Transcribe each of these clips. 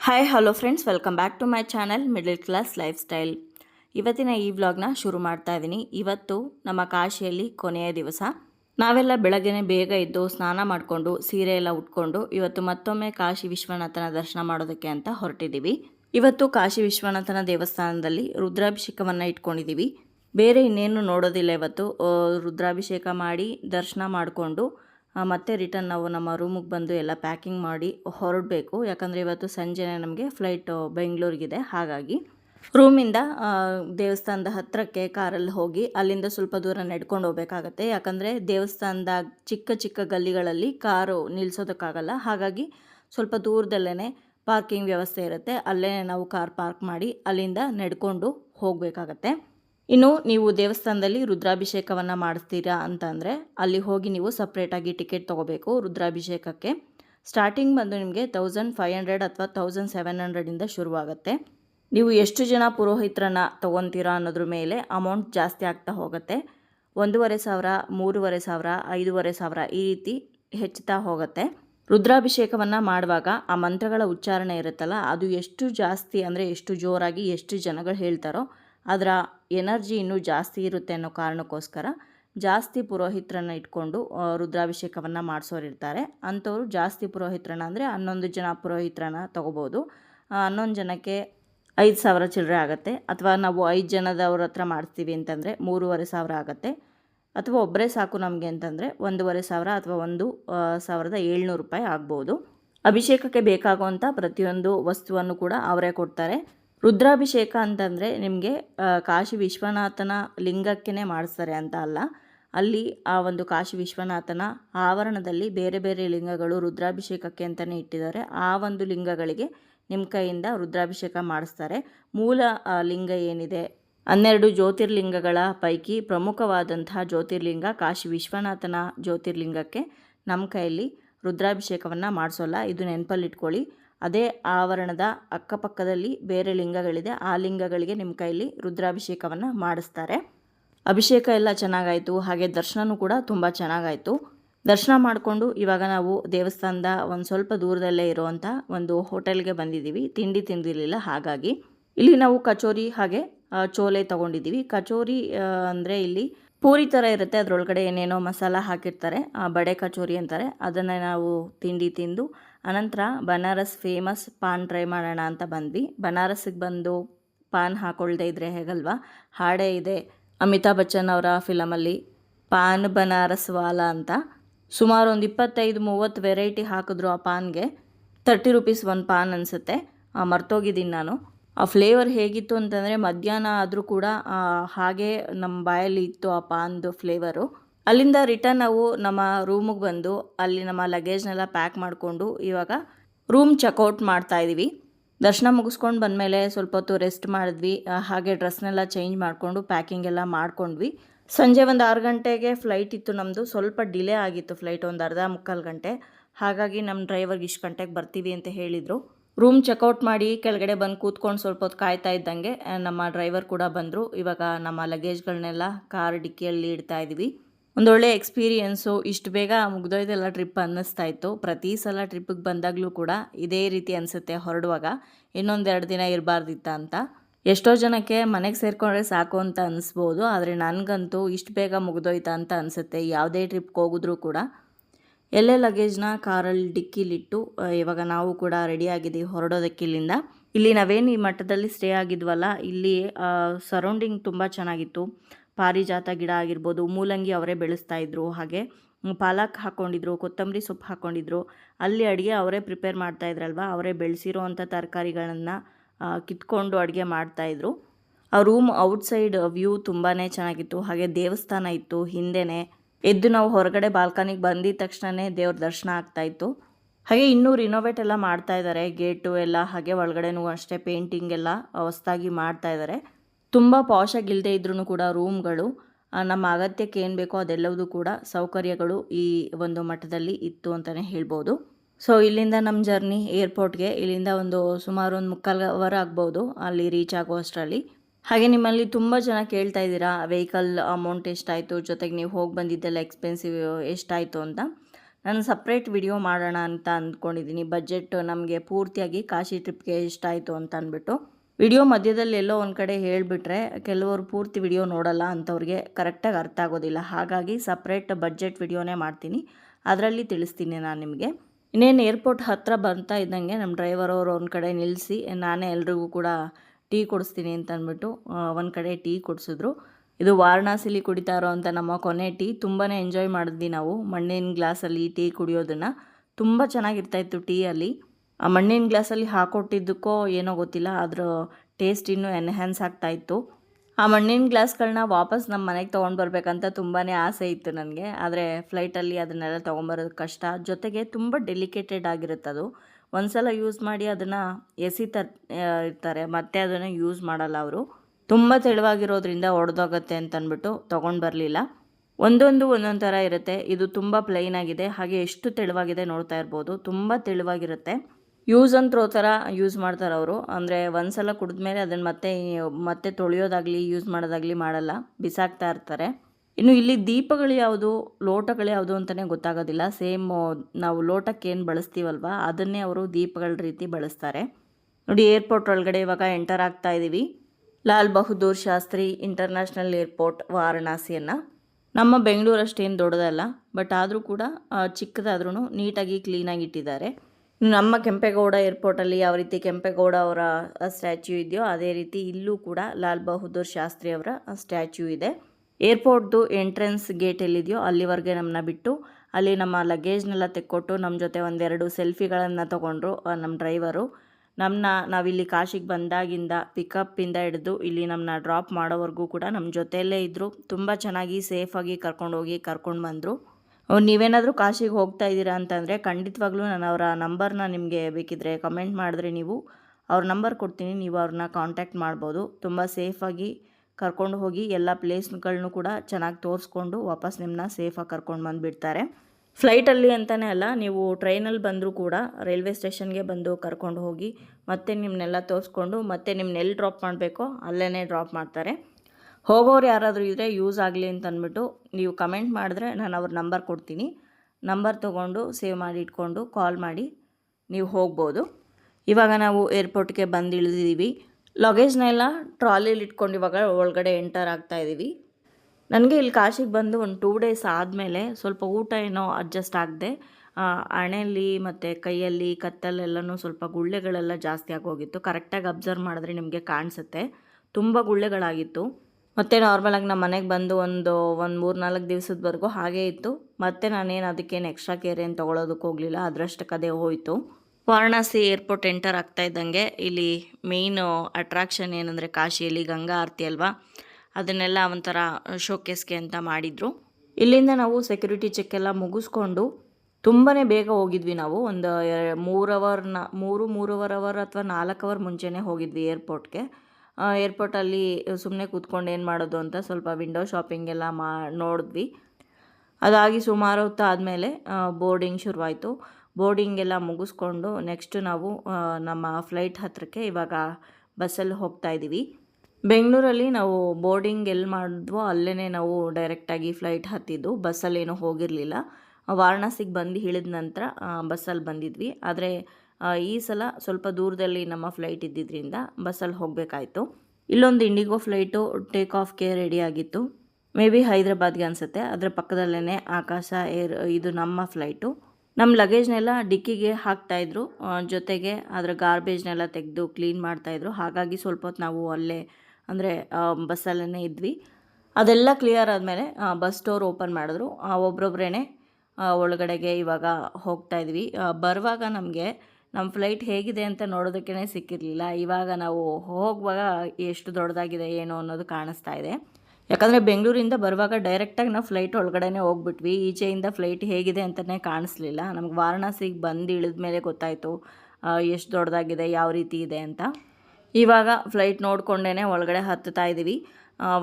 Hi hello friends welcome back to my channel middle class lifestyle ಇವತ್ತಿನ ಈ ವ್ಲಾಗ್ನ ಶುರು ಮಾಡ್ತಾ ಇದ್ದೀನಿ ಇವತ್ತು ನಮ್ಮ ಕಾಶಿಯಲ್ಲಿ ಕೊನೆಯ ದಿವಸ. ನಾವೆಲ್ಲ ಬೆಳಗ್ಗೆನೆ ಬೇಗ ಇದ್ದು ಸ್ನಾನ ಮಾಡಿಕೊಂಡು, ಸೀರೆ ಎಲ್ಲ ಉಟ್ಕೊಂಡು, ಇವತ್ತು ಮತ್ತೊಮ್ಮೆ ಕಾಶಿ ವಿಶ್ವನಾಥನ ದರ್ಶನ ಮಾಡೋದಕ್ಕೆ ಅಂತ ಹೊರಟಿದ್ದೀವಿ. ಇವತ್ತು ಕಾಶಿ ವಿಶ್ವನಾಥನ ದೇವಸ್ಥಾನದಲ್ಲಿ ರುದ್ರಾಭಿಷೇಕವನ್ನು ಇಟ್ಕೊಂಡಿದ್ದೀವಿ. ಬೇರೆ ಇನ್ನೇನು ನೋಡೋದಿಲ್ಲ ಇವತ್ತು. ರುದ್ರಾಭಿಷೇಕ ಮಾಡಿ ದರ್ಶನ ಮಾಡಿಕೊಂಡು ಮತ್ತೆ ರಿಟರ್ನ್ ನಾವು ನಮ್ಮ ರೂಮಿಗೆ ಬಂದು ಎಲ್ಲ ಪ್ಯಾಕಿಂಗ್ ಮಾಡಿ ಹೊರಡಬೇಕು. ಯಾಕಂದರೆ ಇವತ್ತು ಸಂಜೆನೆ ನಮಗೆ ಫ್ಲೈಟ್ ಬೆಂಗಳೂರಿಗಿದೆ. ಹಾಗಾಗಿ ರೂಮಿಂದ ದೇವಸ್ಥಾನದ ಹತ್ತಿರಕ್ಕೆ ಕಾರಲ್ಲಿ ಹೋಗಿ ಅಲ್ಲಿಂದ ಸ್ವಲ್ಪ ದೂರ ನಡ್ಕೊಂಡು ಹೋಗ್ಬೇಕಾಗತ್ತೆ. ಯಾಕಂದರೆ ದೇವಸ್ಥಾನದ ಚಿಕ್ಕ ಚಿಕ್ಕ ಗಲ್ಲಿಗಳಲ್ಲಿ ಕಾರು ನಿಲ್ಲಿಸೋದಕ್ಕಾಗಲ್ಲ ಹಾಗಾಗಿ ಸ್ವಲ್ಪ ದೂರದಲ್ಲೇ ಪಾರ್ಕಿಂಗ್ ವ್ಯವಸ್ಥೆ ಇರುತ್ತೆ. ಅಲ್ಲೇ ನಾವು ಕಾರ್ ಪಾರ್ಕ್ ಮಾಡಿ ಅಲ್ಲಿಂದ ನಡ್ಕೊಂಡು ಹೋಗಬೇಕಾಗತ್ತೆ. ಇನ್ನು ನೀವು ದೇವಸ್ಥಾನದಲ್ಲಿ ರುದ್ರಾಭಿಷೇಕವನ್ನು ಮಾಡಿಸ್ತೀರಾ ಅಂತಂದರೆ ಅಲ್ಲಿ ಹೋಗಿ ನೀವು ಸಪ್ರೇಟಾಗಿ ಟಿಕೆಟ್ ತೊಗೋಬೇಕು ರುದ್ರಾಭಿಷೇಕಕ್ಕೆ. ಸ್ಟಾರ್ಟಿಂಗ್ ಬಂದು ನಿಮಗೆ ತೌಸಂಡ್ ಫೈವ್ ಹಂಡ್ರೆಡ್ ಅಥವಾ ತೌಸಂಡ್ ಸೆವೆನ್ ಹಂಡ್ರೆಡಿಂದ ಶುರುವಾಗುತ್ತೆ. ನೀವು ಎಷ್ಟು ಜನ ಪುರೋಹಿತರನ್ನ ತೊಗೊತೀರಾ ಅನ್ನೋದ್ರ ಮೇಲೆ ಅಮೌಂಟ್ ಜಾಸ್ತಿ ಆಗ್ತಾ ಹೋಗುತ್ತೆ. ಒಂದೂವರೆ ಸಾವಿರ, ಮೂರುವರೆ ಸಾವಿರ, ಐದೂವರೆ ಸಾವಿರ ಈ ರೀತಿ ಹೆಚ್ಚುತ್ತಾ ಹೋಗುತ್ತೆ. ರುದ್ರಾಭಿಷೇಕವನ್ನು ಮಾಡುವಾಗ ಆ ಮಂತ್ರಗಳ ಉಚ್ಚಾರಣೆ ಇರುತ್ತಲ್ಲ, ಅದು ಎಷ್ಟು ಜಾಸ್ತಿ ಅಂದರೆ ಎಷ್ಟು ಜೋರಾಗಿ ಎಷ್ಟು ಜನಗಳು ಹೇಳ್ತಾರೋ ಅದರ ಎನರ್ಜಿ ಇನ್ನೂ ಜಾಸ್ತಿ ಇರುತ್ತೆ ಅನ್ನೋ ಕಾರಣಕ್ಕೋಸ್ಕರ ಜಾಸ್ತಿ ಪುರೋಹಿತರನ್ನು ಇಟ್ಕೊಂಡು ರುದ್ರಾಭಿಷೇಕವನ್ನು ಮಾಡಿಸೋರಿರ್ತಾರೆ ಅಂಥವ್ರು ಜಾಸ್ತಿ ಪುರೋಹಿತರನ್ನ ಅಂದರೆ ಹನ್ನೊಂದು ಜನ ಪುರೋಹಿತರನ್ನ ತೊಗೋಬೋದು. ಹನ್ನೊಂದು ಜನಕ್ಕೆ ಐದು ಸಾವಿರ ಚಿಲ್ಲರೆ ಆಗುತ್ತೆ. ಅಥವಾ ನಾವು ಐದು ಜನದವ್ರ ಹತ್ರ ಮಾಡಿಸ್ತೀವಿ ಅಂತಂದರೆ ಮೂರುವರೆ ಸಾವಿರ ಆಗುತ್ತೆ. ಅಥವಾ ಒಬ್ಬರೇ ಸಾಕು ನಮಗೆ ಅಂತಂದರೆ ಒಂದೂವರೆ ಸಾವಿರ ಅಥವಾ ಒಂದು ಸಾವಿರದ ಏಳ್ನೂರು ರೂಪಾಯಿ ಆಗ್ಬೋದು. ಅಭಿಷೇಕಕ್ಕೆ ಬೇಕಾಗುವಂಥ ಪ್ರತಿಯೊಂದು ವಸ್ತುವನ್ನು ಕೂಡ ಅವರೇ ಕೊಡ್ತಾರೆ. ರುದ್ರಾಭಿಷೇಕ ಅಂತಂದರೆ ನಿಮಗೆ ಕಾಶಿ ವಿಶ್ವನಾಥನ ಲಿಂಗಕ್ಕೇ ಮಾಡಿಸ್ತಾರೆ ಅಂತ ಅಲ್ಲ. ಅಲ್ಲಿ ಆ ಒಂದು ಕಾಶಿ ವಿಶ್ವನಾಥನ ಆವರಣದಲ್ಲಿ ಬೇರೆ ಬೇರೆ ಲಿಂಗಗಳು ರುದ್ರಾಭಿಷೇಕಕ್ಕೆ ಅಂತಲೇ ಇಟ್ಟಿದ್ದಾರೆ. ಆ ಒಂದು ಲಿಂಗಗಳಿಗೆ ನಿಮ್ಮ ಕೈಯಿಂದ ರುದ್ರಾಭಿಷೇಕ ಮಾಡಿಸ್ತಾರೆ. ಮೂಲ ಲಿಂಗ ಏನಿದೆ? ಹನ್ನೆರಡು ಜ್ಯೋತಿರ್ಲಿಂಗಗಳ ಪೈಕಿ ಪ್ರಮುಖವಾದಂತಹ ಜ್ಯೋತಿರ್ಲಿಂಗ ಕಾಶಿ ವಿಶ್ವನಾಥನ ಜ್ಯೋತಿರ್ಲಿಂಗಕ್ಕೆ ನಮ್ಮ ಕೈಯಲ್ಲಿ ರುದ್ರಾಭಿಷೇಕವನ್ನು ಮಾಡಿಸೋಲ್ಲ. ಇದು ನೆನಪಲ್ಲಿಟ್ಕೊಳ್ಳಿ. ಅದೇ ಆವರಣದ ಅಕ್ಕಪಕ್ಕದಲ್ಲಿ ಬೇರೆ ಲಿಂಗಗಳಿದೆ. ಆ ಲಿಂಗಗಳಿಗೆ ನಿಮ್ಮ ಕೈಯಲ್ಲಿ ರುದ್ರಾಭಿಷೇಕವನ್ನು ಮಾಡಿಸ್ತಾರೆ. ಅಭಿಷೇಕ ಎಲ್ಲ ಚೆನ್ನಾಗಾಯಿತು. ಹಾಗೆ ದರ್ಶನವೂ ಕೂಡ ತುಂಬ ಚೆನ್ನಾಗಾಯಿತು. ದರ್ಶನ ಮಾಡಿಕೊಂಡು ಇವಾಗ ನಾವು ದೇವಸ್ಥಾನದ ಒಂದು ಸ್ವಲ್ಪ ದೂರದಲ್ಲೇ ಇರುವಂಥ ಒಂದು ಹೋಟೆಲ್ಗೆ ಬಂದಿದ್ದೀವಿ. ತಿಂಡಿ ತಿಂದಿರಲಿಲ್ಲ, ಹಾಗಾಗಿ. ಇಲ್ಲಿ ನಾವು ಕಚೋರಿ ಹಾಗೆ ಚೋಲೆ ತೊಗೊಂಡಿದ್ದೀವಿ. ಕಚೋರಿ ಅಂದರೆ ಇಲ್ಲಿ ಪೂರಿ ಥರ ಇರುತ್ತೆ. ಅದರೊಳಗಡೆ ಏನೇನೋ ಮಸಾಲ ಹಾಕಿರ್ತಾರೆ. ಬಡೆ ಕಚೋರಿ ಅಂತಾರೆ. ಅದನ್ನು ನಾವು ತಿಂಡಿ ತಿಂದು ಅನಂತರ ಬನಾರಸ್ ಫೇಮಸ್ ಪಾನ್ ಟ್ರೈ ಮಾಡೋಣ ಅಂತ ಬಂದ್ವಿ. ಬನಾರಸ್ಸಿಗೆ ಬಂದು ಪಾನ್ ಹಾಕೊಳ್ಳದೇ ಇದ್ರೆ ಹೇಗಲ್ವಾ? ಹಾಡೇ ಇದೆ. ಅಮಿತಾಬ್ ಬಚ್ಚನ್ ಅವರ ಫಿಲಮಲ್ಲಿ ಪಾನ್ ಬನಾರಸ್ ವಾಲ ಅಂತ. ಸುಮಾರು ಒಂದು ಇಪ್ಪತ್ತೈದು, ಮೂವತ್ತು ವೆರೈಟಿ ಹಾಕಿದ್ರು ಆ ಪಾನ್ಗೆ ತರ್ಟಿ ರುಪೀಸ್ ಒಂದು ಪಾನ್ ಅನಿಸುತ್ತೆ. ಮರ್ತೋಗಿದ್ದೀನಿ ನಾನು. ಆ ಫ್ಲೇವರ್ ಹೇಗಿತ್ತು ಅಂತಂದರೆ ಮಧ್ಯಾಹ್ನ ಆದರೂ ಕೂಡ ಹಾಗೆ ನಮ್ಮ ಬಾಯಲ್ಲಿ ಇತ್ತು ಆ ಪಾನ್ದು ಫ್ಲೇವರು ಅಲ್ಲಿಂದ ರಿಟರ್ನ್ ನಾವು ನಮ್ಮ ರೂಮಿಗೆ ಬಂದು ಅಲ್ಲಿ ನಮ್ಮ ಲಗೇಜ್ನೆಲ್ಲ ಪ್ಯಾಕ್ ಮಾಡಿಕೊಂಡು ಇವಾಗ ರೂಮ್ ಚೆಕ್ಔಟ್ ಮಾಡ್ತಾ ಇದ್ದೀವಿ. ದರ್ಶನ ಮುಗಿಸ್ಕೊಂಡು ಬಂದಮೇಲೆ ಸ್ವಲ್ಪ ಹೊತ್ತು ರೆಸ್ಟ್ ಮಾಡಿದ್ವಿ. ಹಾಗೆ ಡ್ರೆಸ್ನೆಲ್ಲ ಚೇಂಜ್ ಮಾಡಿಕೊಂಡು ಪ್ಯಾಕಿಂಗ್ ಎಲ್ಲ ಮಾಡ್ಕೊಂಡ್ವಿ. ಸಂಜೆ ಒಂದು ಆರು ಗಂಟೆಗೆ ಫ್ಲೈಟ್ ಇತ್ತು ನಮ್ಮದು ಸ್ವಲ್ಪ ಡಿಲೇ ಆಗಿತ್ತು ಫ್ಲೈಟ್ ಒಂದು ಅರ್ಧ ಮುಕ್ಕಾಲು ಗಂಟೆ. ಹಾಗಾಗಿ ನಮ್ಮ ಡ್ರೈವರ್ಗೆ ಇಷ್ಟು ಗಂಟೆಗೆ ಬರ್ತೀವಿ ಅಂತ ಹೇಳಿದರು. ರೂಮ್ ಚೆಕ್ಔಟ್ ಮಾಡಿ ಕೆಳಗಡೆ ಬಂದು ಕೂತ್ಕೊಂಡು ಸ್ವಲ್ಪ ಹೊತ್ತು ಕಾಯ್ತಾ ಇದ್ದಂಗೆ ನಮ್ಮ ಡ್ರೈವರ್ ಕೂಡ ಬಂದರು. ಇವಾಗ ನಮ್ಮ ಲಗೇಜ್ಗಳನ್ನೆಲ್ಲ ಕಾರ್ ಡಿಕ್ಕಿಯಲ್ಲಿ ಇಡ್ತಾ ಇದ್ವಿ ಒಂದೊಳ್ಳೆ ಎಕ್ಸ್ಪೀರಿಯೆನ್ಸು ಇಷ್ಟು ಬೇಗ ಮುಗ್ದೋಯ್ದೆಲ್ಲ ಟ್ರಿಪ್ ಅನ್ನಿಸ್ತಾ ಇತ್ತು ಪ್ರತಿ ಸಲ ಟ್ರಿಪ್ಪಿಗೆ ಬಂದಾಗಲೂ ಕೂಡ ಇದೇ ರೀತಿ ಅನಿಸುತ್ತೆ ಹೊರಡುವಾಗ. ಇನ್ನೊಂದೆರಡು ದಿನ ಇರಬಾರ್ದಿತ್ತ ಅಂತ. ಎಷ್ಟೋ ಜನಕ್ಕೆ ಮನೆಗೆ ಸೇರಿಕೊಂಡ್ರೆ ಸಾಕು ಅಂತ ಅನಿಸ್ಬೋದು, ಆದರೆ ನನಗಂತೂ ಇಷ್ಟು ಬೇಗ ಮುಗ್ದೋಯ್ತಾ ಅಂತ ಅನಿಸುತ್ತೆ ಯಾವುದೇ ಟ್ರಿಪ್ಗೆ ಹೋಗಿದ್ರೂ ಕೂಡ. ಎಲ್ಲೇ ಲಗೇಜ್ನ ಕಾರಲ್ಲಿ ಡಿಕ್ಕಿಲಿಟ್ಟು ಇವಾಗ ನಾವು ಕೂಡ ರೆಡಿಯಾಗಿದ್ದೀವಿ ಹೊರಡೋದಕ್ಕೆ ಇಲ್ಲಿಂದ ಇಲ್ಲಿ ನಾವೇನು ಈ ಮಠದಲ್ಲಿ ಸ್ಟೇ ಆಗಿದ್ವಲ್ಲ, ಇಲ್ಲಿ ಸರೌಂಡಿಂಗ್ ತುಂಬ ಚೆನ್ನಾಗಿತ್ತು. ಪಾರಿಜಾತ ಗಿಡ ಆಗಿರ್ಬೋದು, ಮೂಲಂಗಿ ಅವರೇ ಬೆಳೆಸ್ತಾ ಇದ್ರು, ಹಾಗೆ ಪಾಲಕ್ ಹಾಕ್ಕೊಂಡಿದ್ರು ಕೊತ್ತಂಬರಿ ಸೊಪ್ಪು ಹಾಕ್ಕೊಂಡಿದ್ರು ಅಲ್ಲಿ ಅಡುಗೆ ಅವರೇ ಪ್ರಿಪೇರ್ ಮಾಡ್ತಾ ಇದ್ರಲ್ವಾ? ಅವರೇ ಬೆಳೆಸಿರೋ ಅಂಥ ತರಕಾರಿಗಳನ್ನು ಕಿತ್ಕೊಂಡು ಅಡುಗೆ ಮಾಡ್ತಾಯಿದ್ರು ಆ ರೂಮ್ ಔಟ್ಸೈಡ್ ವ್ಯೂ ತುಂಬಾ ಚೆನ್ನಾಗಿತ್ತು. ಹಾಗೆ ದೇವಸ್ಥಾನ ಇತ್ತು ಹಿಂದೆನೇ. ಎದ್ದು ನಾವು ಹೊರಗಡೆ ಬಾಲ್ಕನಿಗೆ ಬಂದಿದ ತಕ್ಷಣವೇ ದೇವ್ರ ದರ್ಶನ ಆಗ್ತಾ ಇತ್ತು. ಹಾಗೆ ಇನ್ನೂ ರಿನೋವೇಟ್ ಎಲ್ಲ ಮಾಡ್ತಾ ಇದ್ದಾರೆ ಗೇಟು ಎಲ್ಲ, ಹಾಗೆ ಒಳಗಡೆನೂ ಅಷ್ಟೇ ಪೇಂಟಿಂಗ್ ಎಲ್ಲ ಹೊಸ್ದಾಗಿ ಮಾಡ್ತಾ ಇದ್ದಾರೆ ತುಂಬ ಪಾಶಾಗಿ ಇಲ್ಲದೆ ಇದ್ರೂ ಕೂಡ ರೂಮ್ಗಳು ನಮ್ಮ ಅಗತ್ಯಕ್ಕೆ ಏನು ಬೇಕೋ ಅದೆಲ್ಲವೂ ಕೂಡ ಸೌಕರ್ಯಗಳು ಈ ಒಂದು ಮಠದಲ್ಲಿ ಇತ್ತು ಅಂತಲೇ ಹೇಳ್ಬೋದು. ಸೊ, ಇಲ್ಲಿಂದ ನಮ್ಮ ಜರ್ನಿ ಏರ್ಪೋರ್ಟ್ಗೆ, ಇಲ್ಲಿಂದ ಒಂದು ಸುಮಾರು ಒಂದು ಮುಕ್ಕಾಲು ಅವರ್ ಆಗ್ಬೋದು ಅಲ್ಲಿ ರೀಚ್ ಆಗೋ ಅಷ್ಟರಲ್ಲಿ ಹಾಗೆ ನಿಮ್ಮಲ್ಲಿ ತುಂಬ ಜನ ಕೇಳ್ತಾ ಇದ್ದೀರಾ, ವೆಹಿಕಲ್ ಅಮೌಂಟ್ ಎಷ್ಟಾಯಿತು, ಜೊತೆಗೆ ನೀವು ಹೋಗಿ ಬಂದಿದ್ದೆಲ್ಲ ಎಕ್ಸ್ಪೆನ್ಸಿವ್ ಎಷ್ಟಾಯಿತು ಅಂತ. ನಾನು ಸಪ್ರೇಟ್ ವಿಡಿಯೋ ಮಾಡೋಣ ಅಂತ ಅಂದ್ಕೊಂಡಿದ್ದೀನಿ, ಬಜೆಟ್ ನಮಗೆ ಪೂರ್ತಿಯಾಗಿ ಕಾಶಿ ಟ್ರಿಪ್ಗೆ ಎಷ್ಟಾಯಿತು ಅಂತ ಅಂದ್ಬಿಟ್ಟು. ವಿಡಿಯೋ ಮಧ್ಯದಲ್ಲಿ ಎಲ್ಲೋ ಒಂದು ಕಡೆ ಹೇಳಿಬಿಟ್ರೆ ಕೆಲವರು ಪೂರ್ತಿ ವಿಡಿಯೋ ನೋಡಲ್ಲ ಅಂಥವ್ರಿಗೆ ಕರೆಕ್ಟಾಗಿ ಅರ್ಥ ಆಗೋದಿಲ್ಲ. ಹಾಗಾಗಿ ಸಪ್ರೇಟ್ ಬಜೆಟ್ ವಿಡಿಯೋನೇ ಮಾಡ್ತೀನಿ. ಅದರಲ್ಲಿ ತಿಳಿಸ್ತೀನಿ ನಾನು ನಿಮಗೆ. ಇನ್ನೇನು ಏರ್ಪೋರ್ಟ್ ಹತ್ತಿರ ಬರ್ತಾ ಇದ್ದಂಗೆ ನಮ್ಮ ಡ್ರೈವರ್ ಅವರು ಒಂದು ಕಡೆ ನಿಲ್ಲಿಸಿ ನಾನೇ ಎಲ್ರಿಗೂ ಕೂಡ ಟೀ ಕೊಡಿಸ್ತೀನಿ ಅಂತ ಅಂದ್ಬಿಟ್ಟು ಒಂದು ಕಡೆ ಟೀ ಕೊಡಿಸಿದ್ರು. ಇದು ವಾರಣಾಸಿಲಿ ಕುಡಿತಾ ಇರೋ ಅಂತ ನಮ್ಮ ಕೊನೆ ಟೀ. ತುಂಬಾ ಎಂಜಾಯ್ ಮಾಡಿದ್ವಿ ನಾವು. ಮಣ್ಣಿನ ಗ್ಲಾಸಲ್ಲಿ ಟೀ ಕುಡಿಯೋದನ್ನು. ತುಂಬ ಚೆನ್ನಾಗಿರ್ತಾಯಿತ್ತು ಟೀ ಅಲ್ಲಿ. ಆ ಮಣ್ಣಿನ ಗ್ಲಾಸಲ್ಲಿ ಹಾಕೊಟ್ಟಿದ್ದಕ್ಕೋ ಏನೋ ಗೊತ್ತಿಲ್ಲ ಅದರ ಟೇಸ್ಟ್ ಇನ್ನೂ ಎನ್ಹ್ಯಾನ್ಸ್ ಆಗ್ತಾಯಿತ್ತು ಆ ಮಣ್ಣಿನ ಗ್ಲಾಸ್ಗಳನ್ನ ವಾಪಸ್ ನಮ್ಮ ಮನೆಗೆ ತೊಗೊಂಡು ಬರಬೇಕಂತ ತುಂಬಾ ಆಸೆ ಇತ್ತು ನನಗೆ. ಆದರೆ ಫ್ಲೈಟಲ್ಲಿ ಅದನ್ನೆಲ್ಲ ತೊಗೊಂಬರೋದು ಕಷ್ಟ. ಜೊತೆಗೆ ತುಂಬ ಡೆಲಿಕೇಟೆಡ್ ಆಗಿರುತ್ತೆ ಅದು. ಒಂದ್ಸಲ ಯೂಸ್ ಮಾಡಿ ಅದನ್ನು ಎಸಿತರ್ ಇರ್ತಾರೆ ಮತ್ತೆ ಅದನ್ನು ಯೂಸ್ ಮಾಡಲ್ಲ ಅವರು. ತುಂಬ ತೆಳುವಾಗಿರೋದ್ರಿಂದ ಒಡೆದೋಗತ್ತೆ ಅಂತ ತೊಗೊಂಡು ಬರಲಿಲ್ಲ. ಒಂದೊಂದು ಒಂದೊಂದು ಥರ ಇರುತ್ತೆ. ಇದು ತುಂಬ ಪ್ಲೈನ್ ಆಗಿದೆ. ಹಾಗೆ ಎಷ್ಟು ತೆಳುವಾಗಿದೆ ನೋಡ್ತಾ ಇರ್ಬೋದು. ತುಂಬ ತೆಳುವಾಗಿರುತ್ತೆ. ಯೂಸ್ ಅಂಡ್ ಥ್ರೋ ಯೂಸ್ ಮಾಡ್ತಾರೆ ಅವರು. ಅಂದರೆ ಒಂದು ಸಲ ಕುಡಿದ್ಮೇಲೆ ಅದನ್ನು ಮತ್ತೆ ಮತ್ತೆ ತೊಳೆಯೋದಾಗಲಿ ಯೂಸ್ ಮಾಡೋದಾಗಲಿ ಮಾಡಲ್ಲ. ಬಿಸಾಕ್ತಾ ಇರ್ತಾರೆ. ಇನ್ನು ಇಲ್ಲಿ ದೀಪಗಳು ಯಾವುದು, ಲೋಟಗಳು ಯಾವುದು ಅಂತಲೇ ಗೊತ್ತಾಗೋದಿಲ್ಲ. ಸೇಮ್ ನಾವು ಲೋಟಕ್ಕೆ ಏನು ಬಳಸ್ತೀವಲ್ವ? ಅದನ್ನೇ ಅವರು ದೀಪಗಳ ರೀತಿ ಬಳಸ್ತಾರೆ. ನೋಡಿ ಏರ್ಪೋರ್ಟ್ ಒಳಗಡೆ ಇವಾಗ ಎಂಟರ್ ಆಗ್ತಾ ಇದ್ದೀವಿ ಲಾಲ್ ಬಹದ್ದೂರ್ ಶಾಸ್ತ್ರಿ ಇಂಟರ್ನ್ಯಾಷನಲ್ ಏರ್ಪೋರ್ಟ್ ವಾರಣಾಸಿಯನ್ನು. ನಮ್ಮ ಬೆಂಗಳೂರು ಅಷ್ಟೇನು ದೊಡ್ಡದಲ್ಲ. ಬಟ್ ಆದರೂ ಕೂಡ ಚಿಕ್ಕದಾದ್ರೂ ನೀಟಾಗಿ ಕ್ಲೀನಾಗಿ ಇಟ್ಟಿದ್ದಾರೆ. ನಮ್ಮ ಕೆಂಪೇಗೌಡ ಏರ್ಪೋರ್ಟಲ್ಲಿ ಯಾವ ರೀತಿ ಕೆಂಪೇಗೌಡ ಅವರ ಸ್ಟ್ಯಾಚ್ಯೂ ಇದೆಯೋ ಅದೇ ರೀತಿ ಇಲ್ಲೂ ಕೂಡ ಲಾಲ್ ಬಹದ್ದೂರ್ ಶಾಸ್ತ್ರಿ ಅವರ ಸ್ಟ್ಯಾಚ್ಯೂ ಇದೆ. ಏರ್ಪೋರ್ಟ್ದು ಎಂಟ್ರೆನ್ಸ್ ಗೇಟ್ ಎಲ್ಲಿದೆಯೋ ಅಲ್ಲಿವರೆಗೆ ನಮ್ಮನ್ನ ಬಿಟ್ಟು, ಅಲ್ಲಿ ನಮ್ಮ ಲಗೇಜ್ನೆಲ್ಲ ತೆಕ್ಕೊಟ್ಟು ನಮ್ಮ ಜೊತೆ ಒಂದೆರಡು ಸೆಲ್ಫಿಗಳನ್ನು ತೊಗೊಂಡ್ರು ನಮ್ಮ ಡ್ರೈವರು. ನಮ್ಮನ್ನ ನಾವಿಲ್ಲಿ ಕಾಶಿಗೆ ಬಂದಾಗಿಂದ ಪಿಕಪ್ಪಿಂದ ಹಿಡಿದು ಇಲ್ಲಿ ನಮ್ಮನ್ನ ಡ್ರಾಪ್ ಮಾಡೋವರೆಗೂ ಕೂಡ ನಮ್ಮ ಜೊತೆಯಲ್ಲೇ ಇದ್ದರು ತುಂಬ ಚೆನ್ನಾಗಿ ಸೇಫಾಗಿ ಕರ್ಕೊಂಡೋಗಿ ಕರ್ಕೊಂಡು ಬಂದರು. ನೀವೇನಾದರೂ ಕಾಶಿಗೆ ಹೋಗ್ತಾ ಇದ್ದೀರಾ ಅಂತಂದರೆ ಖಂಡಿತವಾಗ್ಲೂ ನಾನು ಅವರ ನಂಬರ್ನ ನಿಮಗೆ ಬೇಕಿದ್ದರೆ ಕಮೆಂಟ್ ಮಾಡಿದ್ರೆ ನೀವು ಅವ್ರ ನಂಬರ್ ಕೊಡ್ತೀನಿ, ನೀವು ಅವ್ರನ್ನ ಕಾಂಟ್ಯಾಕ್ಟ್ ಮಾಡ್ಬೋದು. ತುಂಬ ಸೇಫಾಗಿ ಕರ್ಕೊಂಡು ಹೋಗಿ ಎಲ್ಲ ಪ್ಲೇಸ್ಗಳನ್ನೂ ಕೂಡ ಚೆನ್ನಾಗಿ ತೋರಿಸ್ಕೊಂಡು ವಾಪಸ್ ನಿಮ್ಮನ್ನ ಸೇಫಾಗಿ ಕರ್ಕೊಂಡು ಬಂದುಬಿಡ್ತಾರೆ. ಫ್ಲೈಟಲ್ಲಿ ಅಂತಲೇ ಅಲ್ಲ, ನೀವು ಟ್ರೈನಲ್ಲಿ ಬಂದರೂ ಕೂಡ ರೈಲ್ವೆ ಸ್ಟೇಷನ್ಗೆ ಬಂದು ಕರ್ಕೊಂಡು ಹೋಗಿ ಮತ್ತೆ ನಿಮ್ಮನ್ನೆಲ್ಲ ತೋರಿಸ್ಕೊಂಡು ಮತ್ತೆ ನಿಮ್ಮನ್ನ ಎಲ್ಲಿ ಡ್ರಾಪ್ ಮಾಡಬೇಕೋ ಅಲ್ಲೇ ಡ್ರಾಪ್ ಮಾಡ್ತಾರೆ. ಹೋಗೋರು ಯಾರಾದರೂ ಇದ್ದರೆ ಯೂಸ್ ಆಗಲಿ ಅಂತ ಅಂದ್ಬಿಟ್ಟು ನೀವು ಕಮೆಂಟ್ ಮಾಡಿದ್ರೆ ನಾನು ಅವ್ರ ನಂಬರ್ ಕೊಡ್ತೀನಿ. ನಂಬರ್ ತೊಗೊಂಡು ಸೇವ್ ಮಾಡಿ ಇಟ್ಕೊಂಡು ಕಾಲ್ ಮಾಡಿ ನೀವು ಹೋಗ್ಬೋದು. ಇವಾಗ ನಾವು ಏರ್ಪೋರ್ಟ್ಗೆ ಬಂದು ಇಳಿದಿದ್ದೀವಿ ಲಗೇಜ್ನೆಲ್ಲ ಟ್ರಾಲಿಲಿ ಇಟ್ಕೊಂಡು ಇವಾಗ ಒಳಗಡೆ ಎಂಟರ್ ಆಗ್ತಾ ಇದ್ದೀವಿ ನನಗೆ ಇಲ್ಲಿ ಕಾಶಿಗೆ ಬಂದು ಒಂದು ಟೂ ಡೇಸ್ ಆದಮೇಲೆ ಸ್ವಲ್ಪ ಊಟ ಏನೋ ಅಡ್ಜಸ್ಟ್ ಆಗದೆ. ಹಣೆಯಲ್ಲಿ ಮತ್ತು ಕೈಯಲ್ಲಿ ಕತ್ತಲೆಲ್ಲೂ ಸ್ವಲ್ಪ ಗುಳ್ಳೆಗಳೆಲ್ಲ ಜಾಸ್ತಿ ಆಗೋಗಿತ್ತು. ಕರೆಕ್ಟಾಗಿ ಅಬ್ಸರ್ವ್ ಮಾಡಿದ್ರೆ ನಿಮಗೆ ಕಾಣಿಸುತ್ತೆ. ತುಂಬ ಗುಳ್ಳೆಗಳಾಗಿತ್ತು. ಮತ್ತು ನಾರ್ಮಲಾಗಿ ನಮ್ಮ ಮನೆಗೆ ಬಂದು ಒಂದು ಒಂದು ಮೂರು ನಾಲ್ಕು ದಿವಸದವರೆಗೂ ಹಾಗೇ ಇತ್ತು. ಮತ್ತೆ ನಾನೇನು ಅದಕ್ಕೇನು ಎಕ್ಸ್ಟ್ರಾ ಕೇರ್ ಏನು ತೊಗೊಳೋದಕ್ಕೆ ಹೋಗಲಿಲ್ಲ. ಅದರಷ್ಟಕ್ಕೆ ಅದೇ ಹೋಯಿತು. ವಾರಣಾಸಿ ಏರ್ಪೋರ್ಟ್ ಎಂಟರ್ ಆಗ್ತಾ ಇದ್ದಂಗೆ ಇಲ್ಲಿ ಮೇಯ್ನು ಅಟ್ರಾಕ್ಷನ್ ಏನಂದರೆ ಕಾಶಿಯಲ್ಲಿ ಗಂಗಾ ಆರತಿ ಅಲ್ವಾ? ಅದನ್ನೆಲ್ಲ ಒಂಥರ ಶೋಕೇಸ್ಗೆ ಅಂತ ಮಾಡಿದರು. ಇಲ್ಲಿಂದ ನಾವು ಸೆಕ್ಯೂರಿಟಿ ಚೆಕ್ ಎಲ್ಲ ಮುಗಿಸ್ಕೊಂಡು ತುಂಬಾ ಬೇಗ ಹೋಗಿದ್ವಿ ನಾವು. ಒಂದು ಮೂರು ಅವರ್ನ ಮೂರು ಮೂರುವರೆ ಅವರ್ ಅಥವಾ ನಾಲ್ಕು ಅವರ್ ಮುಂಚೆನೇ ಹೋಗಿದ್ವಿ ಏರ್ಪೋರ್ಟ್ಗೆ ಏರ್ಪೋರ್ಟಲ್ಲಿ ಸುಮ್ಮನೆ ಕೂತ್ಕೊಂಡು ಏನು ಮಾಡೋದು ಅಂತ ಸ್ವಲ್ಪ ವಿಂಡೋ ಶಾಪಿಂಗ್ ಎಲ್ಲ ಮಾ, ನೋಡಿದ್ವಿ. ಅದಾಗಿ ಸುಮಾರು ಹೊತ್ತು ಆದಮೇಲೆ ಬೋರ್ಡಿಂಗ್ ಶುರುವಾಯಿತು. ಬೋರ್ಡಿಂಗ್ ಎಲ್ಲ ಮುಗಿಸ್ಕೊಂಡು ನೆಕ್ಸ್ಟ್ ನಾವು ನಮ್ಮ ಫ್ಲೈಟ್ ಹತ್ತಿರಕ್ಕೆ ಇವಾಗ ಬಸ್ಸಲ್ಲಿ ಹೋಗ್ತಾ ಇದ್ದೀವಿ ಬೆಂಗಳೂರಲ್ಲಿ ನಾವು ಬೋರ್ಡಿಂಗ್ ಎಲ್ಲಿ ಮಾಡಿದ್ವೋ ಅಲ್ಲೇ ನಾವು ಡೈರೆಕ್ಟಾಗಿ ಫ್ಲೈಟ್ ಹತ್ತಿದ್ದು. ಬಸ್ಸಲ್ಲೇನೂ ಹೋಗಿರಲಿಲ್ಲ. ವಾರಣಾಸಿಗೆ ಬಂದು ಇಳಿದ ನಂತರ ಬಸ್ಸಲ್ಲಿ ಬಂದಿದ್ವಿ. ಆದರೆ ಈ ಸಲ ಸ್ವಲ್ಪ ದೂರದಲ್ಲಿ ನಮ್ಮ ಫ್ಲೈಟ್ ಇದ್ದಿದ್ದರಿಂದ ಬಸ್ಸಲ್ಲಿ ಹೋಗಬೇಕಾಯಿತು. ಇಲ್ಲೊಂದು ಇಂಡಿಗೋ ಫ್ಲೈಟು ಟೇಕ್ ಆಫ್ಗೆ ರೆಡಿ ಆಗಿತ್ತು. ಮೇ ಬಿ ಹೈದ್ರಾಬಾದ್ಗೆ ಅನಿಸುತ್ತೆ. ಅದರ ಪಕ್ಕದಲ್ಲೇ ಆಕಾಶ, ಏರ್, ಇದು ನಮ್ಮ ಫ್ಲೈಟು. ನಮ್ಮ ಲಗೇಜ್ನೆಲ್ಲ ಡಿಕ್ಕಿಗೆ ಹಾಕ್ತಾಯಿದ್ರು ಜೊತೆಗೆ ಅದರ ಗಾರ್ಬೇಜ್ನೆಲ್ಲ ತೆಗೆದು ಕ್ಲೀನ್ ಮಾಡ್ತಾಯಿದ್ರು ಹಾಗಾಗಿ ಸ್ವಲ್ಪ ಹೊತ್ತು ನಾವು ಅಲ್ಲೇ, ಅಂದರೆ ಬಸ್ಸಲ್ಲೇ ಇದ್ವಿ. ಅದೆಲ್ಲ ಕ್ಲಿಯರ್ ಆದಮೇಲೆ ಬಸ್ ಸ್ಟೋರ್ ಓಪನ್ ಮಾಡಿದ್ರು. ಒಬ್ರೊಬ್ರೇ ಒಳಗಡೆಗೆ ಇವಾಗ ಹೋಗ್ತಾ ಇದ್ವಿ. ಬರುವಾಗ ನಮಗೆ ನಮ್ಮ ಫ್ಲೈಟ್ ಹೇಗಿದೆ ಅಂತ ನೋಡೋದಕ್ಕೇ ಸಿಕ್ಕಿರಲಿಲ್ಲ. ಇವಾಗ ನಾವು ಹೋಗುವಾಗ ಎಷ್ಟು ದೊಡ್ಡದಾಗಿದೆ ಏನು ಅನ್ನೋದು ಕಾಣಿಸ್ತಾ ಇದೆ. ಯಾಕಂದರೆ ಬೆಂಗಳೂರಿಂದ ಬರುವಾಗ ಡೈರೆಕ್ಟಾಗಿ ನಾವು ಫ್ಲೈಟ್ ಒಳಗಡೆ ಹೋಗ್ಬಿಟ್ವಿ. ಈಚೆಯಿಂದ ಫ್ಲೈಟ್ ಹೇಗಿದೆ ಅಂತಲೇ ಕಾಣಿಸ್ಲಿಲ್ಲ. ನಮ್ಗೆ ವಾರಣಾಸಿಗೆ ಬಂದು ಇಳಿದ ಮೇಲೆ ಗೊತ್ತಾಯಿತು ಎಷ್ಟು ದೊಡ್ಡದಾಗಿದೆ, ಯಾವ ರೀತಿ ಇದೆ ಅಂತ. ಇವಾಗ ಫ್ಲೈಟ್ ನೋಡಿಕೊಂಡೇ ಒಳಗಡೆ ಹತ್ತುತ್ತಾ ಇದ್ದೀವಿ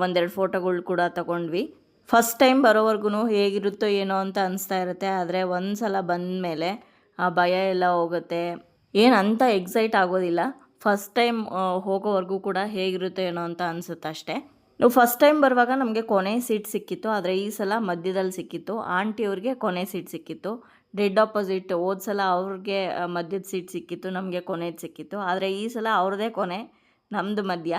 ಒಂದೆರಡು ಫೋಟೋಗಳು ಕೂಡ ತಗೊಂಡ್ವಿ. ಫಸ್ಟ್ ಟೈಮ್ ಬರೋವರೆಗೂ ಹೇಗಿರುತ್ತೋ ಏನೋ ಅಂತ ಅನಿಸ್ತಾ ಇರುತ್ತೆ. ಆದರೆ ಒಂದು ಸಲ ಬಂದ ಮೇಲೆ ಆ ಭಯ ಎಲ್ಲ ಹೋಗುತ್ತೆ. ಏನು ಅಂತ ಎಕ್ಸೈಟ್ ಆಗೋದಿಲ್ಲ. ಫಸ್ಟ್ ಟೈಮ್ ಹೋಗೋವರೆಗೂ ಕೂಡ ಹೇಗಿರುತ್ತೆ ಏನೋ ಅಂತ ಅನಿಸುತ್ತೆ ಅಷ್ಟೇ. ನಾವು ಫಸ್ಟ್ ಟೈಮ್ ಬರುವಾಗ ನಮಗೆ ಕೊನೆ ಸೀಟ್ ಸಿಕ್ಕಿತ್ತು. ಆದರೆ ಈ ಸಲ ಮಧ್ಯದಲ್ಲಿ ಸಿಕ್ಕಿತ್ತು. ಆಂಟಿಯವ್ರಿಗೆ ಕೊನೆ ಸೀಟ್ ಸಿಕ್ಕಿತ್ತು. ಡೆಡ್ ಆಪೋಸಿಟ್ ಹೋದ ಸಲ ಅವ್ರಿಗೆ ಮಧ್ಯದ ಸೀಟ್ ಸಿಕ್ಕಿತ್ತು. ನಮಗೆ ಕೊನೆದು ಸಿಕ್ಕಿತ್ತು. ಆದರೆ ಈ ಸಲ ಅವ್ರದ್ದೇ ಕೊನೆ ನಮ್ಮದು ಮಧ್ಯ.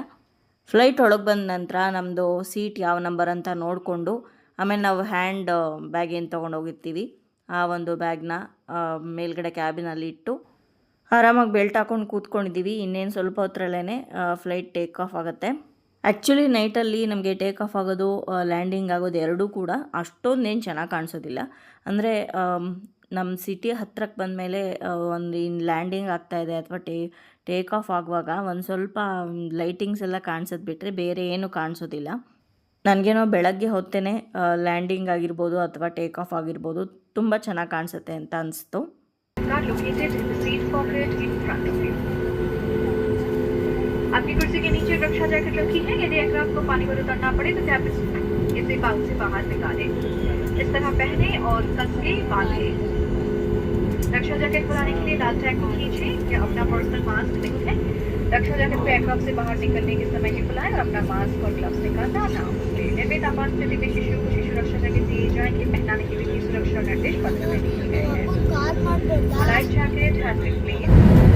ಫ್ಲೈಟ್ ಒಳಗೆ ಬಂದ ನಂತರ ನಮ್ಮದು ಸೀಟ್ ಯಾವ ನಂಬರ್ ಅಂತ ನೋಡಿಕೊಂಡು, ಆಮೇಲೆ ನಾವು ಹ್ಯಾಂಡ್ ಬ್ಯಾಗ್ ಏನು ತೊಗೊಂಡೋಗಿರ್ತೀವಿ ಆ ಒಂದು ಬ್ಯಾಗ್ನ ಮೇಲ್ಗಡೆ ಕ್ಯಾಬಿನಲ್ಲಿ ಇಟ್ಟು ಆರಾಮಾಗಿ ಬೆಲ್ಟ್ ಹಾಕೊಂಡು ಕೂತ್ಕೊಂಡಿದ್ದೀವಿ. ಇನ್ನೇನು ಸ್ವಲ್ಪ ಹೊತ್ತರಲ್ಲೇ ಫ್ಲೈಟ್ ಟೇಕ್ ಆಫ್ ಆಗುತ್ತೆ. ಆ್ಯಕ್ಚುಲಿ ನೈಟಲ್ಲಿ ನಮಗೆ ಟೇಕ್ ಆಫ್ ಆಗೋದು ಲ್ಯಾಂಡಿಂಗ್ ಆಗೋದು ಎರಡೂ ಕೂಡ ಅಷ್ಟೊಂದೇನು ಚೆನ್ನಾಗಿ ಕಾಣಿಸೋದಿಲ್ಲ. ಅಂದರೆ ನಮ್ಮ ಸಿಟಿ ಹತ್ತಿರಕ್ಕೆ ಬಂದಮೇಲೆ ಒಂದು ಇನ್ನು ಲ್ಯಾಂಡಿಂಗ್ ಆಗ್ತಾಯಿದೆ ಅಥವಾ ಟೇ ಟೇಕ್ ಆಫ್ ಆಗುವಾಗ ಒಂದು ಸ್ವಲ್ಪ ಲೈಟಿಂಗ್ಸ್ ಎಲ್ಲ ಕಾಣಿಸೋದು ಬಿಟ್ಟರೆ ಬೇರೆ ಏನೂ ಕಾಣಿಸೋದಿಲ್ಲ. ನನಗೇನೋ ಬೆಳಗ್ಗೆ ಹೊತ್ತೇ ಲ್ಯಾಂಡಿಂಗ್ ಆಗಿರ್ಬೋದು ಅಥವಾ ಟೇಕ್ ಆಫ್ ಆಗಿರ್ಬೋದು. ತುಂಬ ಚೆನ್ನಾಗಿ ಕಾಣಿಸುತ್ತೆ ಅಂತ ಅನಿಸ್ತು are located in the seat pocket in front of you. आपकी कुर्सी के नीचे रक्षा जैकेट रखी है यदि एयरक्राफ्ट को पानी में उतरना पड़े तो कैबिन इसे बाउल से बाहर निकाले इस तरह पहने और कस के बांधे रक्षा जैकेट खुलाने के लिए लाल टैग को खींचे या अपना पर्सनल मास्क नहीं है रक्षा जैकेट को एयरक्राफ्ट से बाहर निकलने के समय ही खुलाएँ और अपना मास्क और ग्लव्स निकालना ना भूलें निर्मित आपात स्थिति में शिशु को शिशु रक्षा जैकेट दिए जाएँगे पहनाने के लिए सुरक्षा निर्देश पत्र में दिए गए हैं। Life jacket has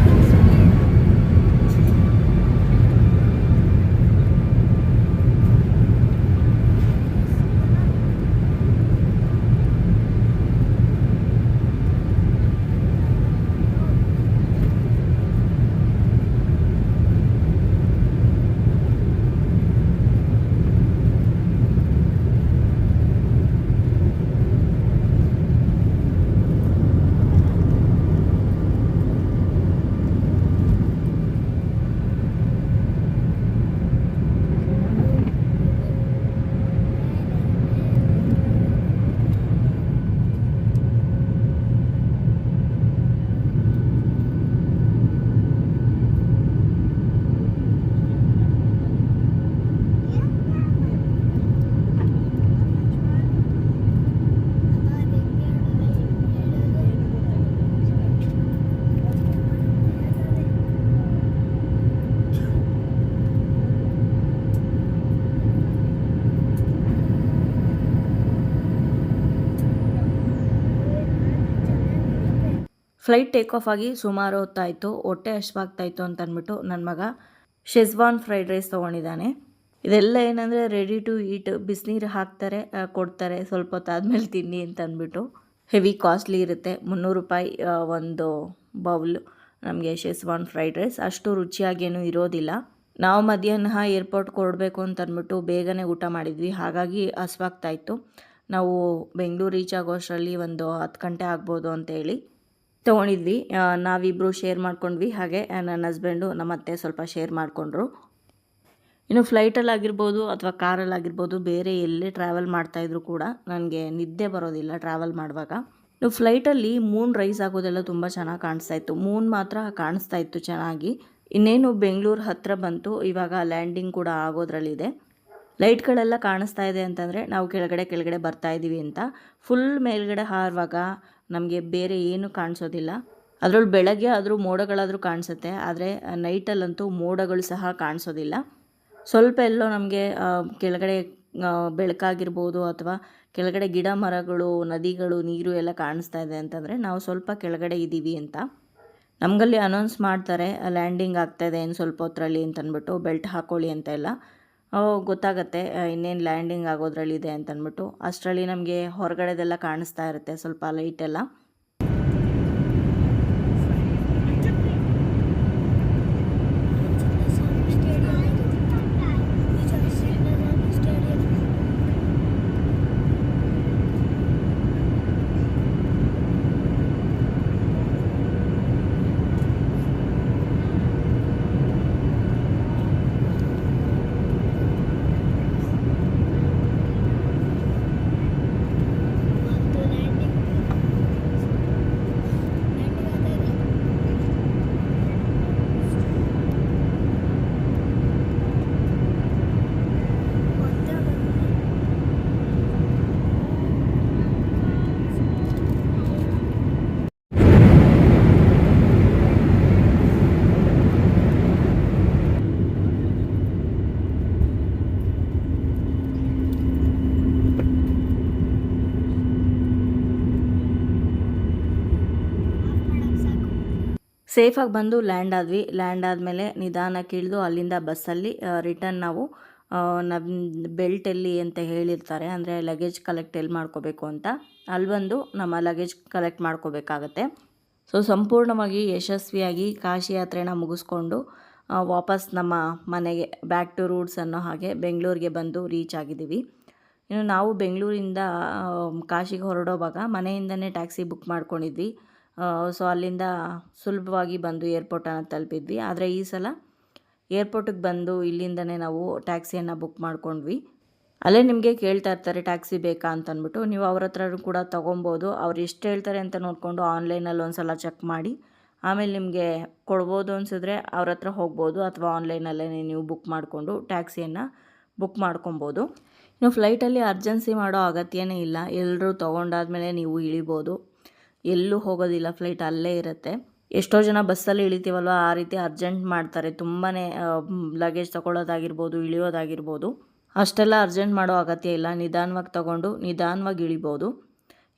flight take off ಆಗಿ ಸುಮಾರು ಹೊತ್ತಾಯಿತು. ಹೊಟ್ಟೆ ಹಶ್ವಾಗ್ತಾಯಿತ್ತು ಅಂತ ಅಂದ್ಬಿಟ್ಟು ನನ್ನ ಮಗ ಶೆಜ್ವಾನ್ ಫ್ರೈಡ್ ರೈಸ್ ತೊಗೊಂಡಿದ್ದಾನೆ. ಇದೆಲ್ಲ ಏನಂದರೆ ರೆಡಿ ಟು ಈಟ್ ಬಿಸಿನೀರು ಹಾಕ್ತಾರೆ ಕೊಡ್ತಾರೆ. ಸ್ವಲ್ಪ ಹೊತ್ತಾದ್ಮೇಲೆ ತಿನ್ನಿ ಅಂತ ಅಂದ್ಬಿಟ್ಟು ಹೆವಿ ಕಾಸ್ಟ್ಲಿ ಇರುತ್ತೆ. ಮುನ್ನೂರು ರೂಪಾಯಿ ಒಂದು ಬೌಲ್ ನಮಗೆ ಶೆಸ್ವಾನ್ ಫ್ರೈಡ್ ರೈಸ್ ಅಷ್ಟು ರುಚಿಯಾಗೇನೂ ಇರೋದಿಲ್ಲ. ನಾವು ಮಧ್ಯಾಹ್ನ ಏರ್ಪೋರ್ಟ್ ಕೊಡಬೇಕು ಅಂತ ಅಂದ್ಬಿಟ್ಟು ಬೇಗನೆ ಊಟ ಮಾಡಿದ್ವಿ. ಹಾಗಾಗಿ ಹಸ್ವಾಗ್ತಾಯಿತ್ತು ನಾವು ಬೆಂಗಳೂರು ರೀಚ್ ಆಗೋ ಅಷ್ಟರಲ್ಲಿ ಒಂದು ಹತ್ತು ಗಂಟೆ ಆಗ್ಬೋದು ಅಂತೇಳಿ. ತೊಗೊಂಡಿದ್ವಿ. ನಾವಿಬ್ಬರು ಶೇರ್ ಮಾಡ್ಕೊಂಡ್ವಿ. ಹಾಗೆ, ನನ್ನ ಹಸ್ಬೆಂಡು ನಮ್ಮ ಅತ್ತೆ ಸ್ವಲ್ಪ ಶೇರ್ ಮಾಡಿಕೊಂಡ್ರು. ಇನ್ನು ಫ್ಲೈಟಲ್ಲಿ ಆಗಿರ್ಬೋದು ಅಥವಾ ಕಾರಲ್ಲಿ ಆಗಿರ್ಬೋದು, ಬೇರೆ ಎಲ್ಲೇ ಟ್ರಾವೆಲ್ ಮಾಡ್ತಾಯಿದ್ರು ಕೂಡ ನನಗೆ ನಿದ್ದೆ ಬರೋದಿಲ್ಲ ಟ್ರಾವೆಲ್ ಮಾಡುವಾಗ. ಇನ್ನು ಫ್ಲೈಟಲ್ಲಿ ಮೂನ್ ರೈಸ್ ಆಗೋದೆಲ್ಲ ತುಂಬ ಚೆನ್ನಾಗಿ ಕಾಣಿಸ್ತಾ ಇತ್ತು. ಮೂನ್ ಮಾತ್ರ ಕಾಣಿಸ್ತಾ ಇತ್ತು ಚೆನ್ನಾಗಿ. ಇನ್ನೇನು ಬೆಂಗಳೂರು ಹತ್ತಿರ ಬಂತು. ಇವಾಗ ಲ್ಯಾಂಡಿಂಗ್ ಕೂಡ ಆಗೋದ್ರಲ್ಲಿದೆ. ಲೈಟ್ಗಳೆಲ್ಲ ಕಾಣಿಸ್ತಾ ಇದೆ ಅಂತಂದರೆ ನಾವು ಕೆಳಗಡೆ ಕೆಳಗಡೆ ಬರ್ತಾ ಇದ್ದೀವಿ ಅಂತ. ಫುಲ್ ಮೇಲ್ಗಡೆ ಹಾರುವಾಗ ನಮಗೆ ಬೇರೆ ಏನು ಕಾಣಿಸೋದಿಲ್ಲ. ಅದರಲ್ಲಿ ಬೆಳಗ್ಗೆ ಆದರೂ ಮೋಡಗಳಾದರೂ ಕಾಣಿಸುತ್ತೆ, ಆದರೆ ನೈಟಲ್ಲಂತೂ ಮೋಡಗಳು ಸಹ ಕಾಣಿಸೋದಿಲ್ಲ. ಸ್ವಲ್ಪ ಎಲ್ಲೋ ನಮಗೆ ಕೆಳಗಡೆ ಬೆಳಕಾಗಿರ್ಬೋದು ಅಥವಾ ಕೆಳಗಡೆ ಗಿಡ ಮರಗಳು, ನದಿಗಳು, ನೀರು ಎಲ್ಲ ಕಾಣಿಸ್ತಾ ಇದೆ ಅಂತಂದರೆ ನಾವು ಸ್ವಲ್ಪ ಕೆಳಗಡೆ ಇದ್ದೀವಿ ಅಂತ. ನಮಗಲ್ಲಿ ಅನೌನ್ಸ್ ಮಾಡ್ತಾರೆ ಲ್ಯಾಂಡಿಂಗ್ ಆಗ್ತಾಯಿದೆ ಏನು ಸ್ವಲ್ಪ ಹೊತ್ತರಲ್ಲಿ ಅಂತಂದ್ಬಿಟ್ಟು ಬೆಲ್ಟ್ ಹಾಕ್ಕೊಳ್ಳಿ ಅಂತ ಎಲ್ಲ ಅವಾಗ ಗೊತ್ತಾಗತ್ತೆ. ಇನ್ನೇನು ಲ್ಯಾಂಡಿಂಗ್ ಆಗೋದ್ರಲ್ಲಿದೆ ಅಂತ ಅಂದ್ಬಿಟ್ಟು ಅಷ್ಟರಲ್ಲಿ ನಮಗೆ ಹೊರಗಡೆದೆಲ್ಲ ಕಾಣಿಸ್ತಾ ಇರುತ್ತೆ ಸ್ವಲ್ಪ ಲೈಟ್ ಸೇಫಾಗಿ ಬಂದು ಲ್ಯಾಂಡ್ ಆದ್ವಿ. ಲ್ಯಾಂಡ್ ಆದಮೇಲೆ ನಿಧಾನಕ್ಕೆ ಇಳಿದು ಅಲ್ಲಿಂದ ಬಸ್ಸಲ್ಲಿ ರಿಟರ್ನ್ ನಾವು ನಮ್ಮ ಬೆಲ್ಟಲ್ಲಿ ಅಂತ ಹೇಳಿರ್ತಾರೆ. ಅಂದರೆ ಲಗೇಜ್ ಕಲೆಕ್ಟ್ ಎಲ್ಲಿ ಮಾಡ್ಕೋಬೇಕು ಅಂತ. ಅಲ್ಲಿ ಬಂದು ನಮ್ಮ ಲಗೇಜ್ ಕಲೆಕ್ಟ್ ಮಾಡ್ಕೋಬೇಕಾಗತ್ತೆ. ಸೊ, ಸಂಪೂರ್ಣವಾಗಿ ಯಶಸ್ವಿಯಾಗಿ ಕಾಶಿ ಯಾತ್ರೆನ ಮುಗಿಸ್ಕೊಂಡು ವಾಪಸ್ ನಮ್ಮ ಮನೆಗೆ ಬ್ಯಾಕ್ ಟು ರೂಟ್ಸ್ ಅನ್ನೋ ಹಾಗೆ ಬೆಂಗಳೂರಿಗೆ ಬಂದು ರೀಚ್ ಆಗಿದ್ದೀವಿ. ಇನ್ನು ನಾವು ಬೆಂಗಳೂರಿಂದ ಕಾಶಿಗೆ ಹೊರಡೋವಾಗ ಮನೆಯಿಂದನೇ ಟ್ಯಾಕ್ಸಿ ಬುಕ್ ಮಾಡ್ಕೊಂಡಿದ್ವಿ. ಸೊ ಅಲ್ಲಿಂದ ಸುಲಭವಾಗಿ ಬಂದು ಏರ್ಪೋರ್ಟನ್ನು ತಲುಪಿದ್ವಿ. ಆದರೆ ಈ ಸಲ ಏರ್ಪೋರ್ಟಿಗೆ ಬಂದು ಇಲ್ಲಿಂದನೇ ನಾವು ಟ್ಯಾಕ್ಸಿಯನ್ನು ಬುಕ್ ಮಾಡ್ಕೊಂಡ್ವಿ. ಅಲ್ಲೇ ನಿಮಗೆ ಕೇಳ್ತಾ ಇರ್ತಾರೆ, ಟ್ಯಾಕ್ಸಿ ಬೇಕಾ ಅಂತ ಅಂದ್ಬಿಟ್ಟು ನೀವು ಅವ್ರ ಹತ್ರ ಕೂಡ ತೊಗೊಬೋದು. ಅವ್ರು ಎಷ್ಟು ಹೇಳ್ತಾರೆ ಅಂತ ನೋಡಿಕೊಂಡು ಆನ್ಲೈನಲ್ಲಿ ಒಂದು ಸಲ ಚೆಕ್ ಮಾಡಿ. ಆಮೇಲೆ ನಿಮಗೆ ಕೊಡ್ಬೋದು ಅನಿಸಿದ್ರೆ ಅವ್ರ ಹತ್ರ ಹೋಗ್ಬೋದು ಅಥವಾ ಆನ್ಲೈನಲ್ಲೇ ನೀವು ಬುಕ್ ಮಾಡಿಕೊಂಡು ಟ್ಯಾಕ್ಸಿಯನ್ನು ಬುಕ್ ಮಾಡ್ಕೊಬೋದು. ಇನ್ನು ಫ್ಲೈಟಲ್ಲಿ ಅರ್ಜೆನ್ಸಿ ಮಾಡೋ ಅಗತ್ಯನೇ ಇಲ್ಲ. ಎಲ್ಲರೂ ತೊಗೊಂಡಾದ್ಮೇಲೆ ನೀವು ಇಳಿಬೋದು. ಎಲ್ಲೂ ಹೋಗೋದಿಲ್ಲ ಫ್ಲೈಟ್ ಅಲ್ಲೇ ಇರುತ್ತೆ. ಎಷ್ಟೋ ಜನ ಬಸ್ಸಲ್ಲಿ ಇಳಿತೀವಲ್ವ, ಆ ರೀತಿ ಅರ್ಜೆಂಟ್ ಮಾಡ್ತಾರೆ. ತುಂಬಾ ಲಗೇಜ್ ತಗೊಳ್ಳೋದಾಗಿರ್ಬೋದು ಇಳಿಯೋದಾಗಿರ್ಬೋದು. ಅಷ್ಟೆಲ್ಲ ಅರ್ಜೆಂಟ್ ಮಾಡೋ ಅಗತ್ಯ ಇಲ್ಲ. ನಿಧಾನವಾಗಿ ತಗೊಂಡು ನಿಧಾನವಾಗಿ ಇಳಿಬೋದು.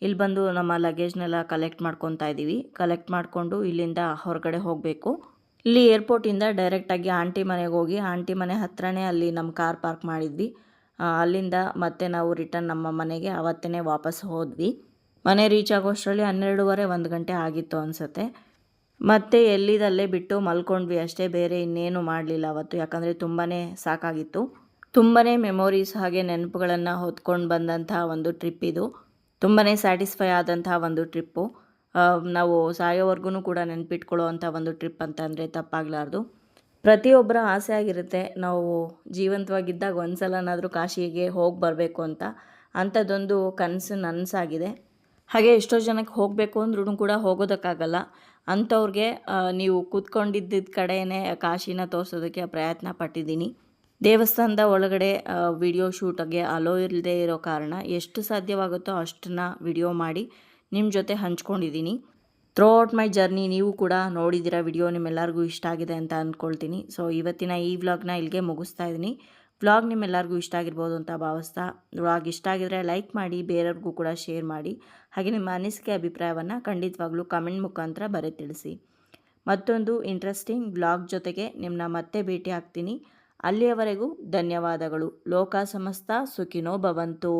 ಇಲ್ಲಿ ಬಂದು ನಮ್ಮ ಲಗೇಜ್ನೆಲ್ಲ ಕಲೆಕ್ಟ್ ಮಾಡ್ಕೊತಾ ಇದ್ದೀವಿ ಕಲೆಕ್ಟ್ ಮಾಡಿಕೊಂಡು ಇಲ್ಲಿಂದ ಹೊರಗಡೆ ಹೋಗಬೇಕು. ಇಲ್ಲಿ ಏರ್ಪೋರ್ಟಿಂದ ಡೈರೆಕ್ಟಾಗಿ ಆಂಟಿ ಮನೆಗೆ ಹೋಗಿ, ಆಂಟಿ ಮನೆ ಹತ್ರನೇ ಅಲ್ಲಿ ನಮ್ಮ ಕಾರ್ ಪಾರ್ಕ್ ಮಾಡಿದ್ವಿ. ಅಲ್ಲಿಂದ ಮತ್ತೆ ನಾವು ರಿಟರ್ನ್ ನಮ್ಮ ಮನೆಗೆ ಅವತ್ತೇ ವಾಪಸ್ ಹೋದ್ವಿ. ಮನೆ ರೀಚ್ ಆಗೋಷ್ಟರಲ್ಲಿ ಹನ್ನೆರಡೂವರೆ ಒಂದು ಗಂಟೆ ಆಗಿತ್ತು ಅನಿಸುತ್ತೆ. ಮತ್ತೆ ಎಲ್ಲಿದಲ್ಲೇ ಬಿಟ್ಟು ಮಲ್ಕೊಂಡ್ವಿ ಅಷ್ಟೇ, ಬೇರೆ ಇನ್ನೇನು ಮಾಡಲಿಲ್ಲ ಅವತ್ತು. ಯಾಕಂದರೆ ತುಂಬಾ ಸಾಕಾಗಿತ್ತು. ತುಂಬಾ ಮೆಮೊರೀಸ್ ಹಾಗೆ ನೆನಪುಗಳನ್ನು ಹೊತ್ಕೊಂಡು ಬಂದಂತಹ ಒಂದು ಟ್ರಿಪ್ ಇದು. ತುಂಬಾ ಸ್ಯಾಟಿಸ್ಫೈ ಆದಂತಹ ಒಂದು ಟ್ರಿಪ್ಪು ನಾವು ಸಾಯೋವರೆಗೂ ಕೂಡ ನೆನಪಿಟ್ಕೊಳ್ಳೋ ಅಂಥ ಒಂದು ಟ್ರಿಪ್ ಅಂತಂದರೆ ತಪ್ಪಾಗಲಾರ್ದು. ಪ್ರತಿಯೊಬ್ಬರ ಆಸೆ ಆಗಿರುತ್ತೆ, ನಾವು ಜೀವಂತವಾಗಿದ್ದಾಗ ಒಂದು ಸಲನಾದರೂ ಕಾಶಿಗೆ ಹೋಗಿ ಬರಬೇಕು ಅಂತ. ಅಂಥದ್ದೊಂದು ಕನಸು ನನಸಾಗಿದೆ. ಹಾಗೆ ಎಷ್ಟೋ ಜನಕ್ಕೆ ಹೋಗಬೇಕು ಅಂದ್ರೂ ಕೂಡ ಹೋಗೋದಕ್ಕಾಗಲ್ಲ. ಅಂಥವ್ರಿಗೆ ನೀವು ಕೂತ್ಕೊಂಡಿದ್ದ ಕಡೆಯೇ ಕಾಶಿನ ತೋರಿಸೋದಕ್ಕೆ ಪ್ರಯತ್ನ ಪಟ್ಟಿದ್ದೀನಿ. ದೇವಸ್ಥಾನದ ಒಳಗಡೆ ವಿಡಿಯೋ ಶೂಟಿಗೆ ಅಲೋ ಇಲ್ಲದೆ ಇರೋ ಕಾರಣ ಎಷ್ಟು ಸಾಧ್ಯವಾಗುತ್ತೋ ಅಷ್ಟನ್ನ ವಿಡಿಯೋ ಮಾಡಿ ನಿಮ್ಮ ಜೊತೆ ಹಂಚ್ಕೊಂಡಿದ್ದೀನಿ. ಥ್ರೂ ಔಟ್ ಮೈ ಜರ್ನಿ, ನೀವು ಕೂಡ ನೋಡಿದ್ದೀರಾ ವಿಡಿಯೋ ನಿಮ್ಮೆಲ್ಲರಿಗೂ ಇಷ್ಟ ಆಗಿದೆ ಅಂತ ಅಂದ್ಕೊಳ್ತೀನಿ ಸೊ, ಇವತ್ತಿನ ಈ ವ್ಲಾಗ್ನ ಇಲ್ಲಿಗೆ ಮುಗಿಸ್ತಾ ಇದ್ದೀನಿ. ವ್ಲಾಗ್ ನಿಮ್ಮೆಲ್ಲರಿಗೂ ಇಷ್ಟ ಆಗಿರ್ಬೋದು ಅಂತ ಭಾವಿಸ್ತಾ ವ್ಲಾಗ್ ಇಷ್ಟ ಆಗಿದ್ರೆ ಲೈಕ್ ಮಾಡಿ, ಬೇರೆಯವ್ರಿಗೂ ಕೂಡ ಶೇರ್ ಮಾಡಿ. ಹಾಗೆ ನಿಮ್ಮ ಅನಿಸಿಕೆ ಅಭಿಪ್ರಾಯವನ್ನು ಖಂಡಿತವಾಗ್ಲೂ ಕಮೆಂಟ್ ಮುಖಾಂತರ ಬರೆ ತಿಳಿಸಿ ಮತ್ತೊಂದು ಇಂಟ್ರೆಸ್ಟಿಂಗ್ ಬ್ಲಾಗ್ ಜೊತೆಗೆ ನಿಮ್ಮನ್ನ ಮತ್ತೆ ಭೇಟಿ ಆಗ್ತೀನಿ. ಅಲ್ಲಿಯವರೆಗೂ ಧನ್ಯವಾದಗಳು. ಲೋಕ ಸಮಸ್ತ ಸುಖಿನೋ ಭವಂತು.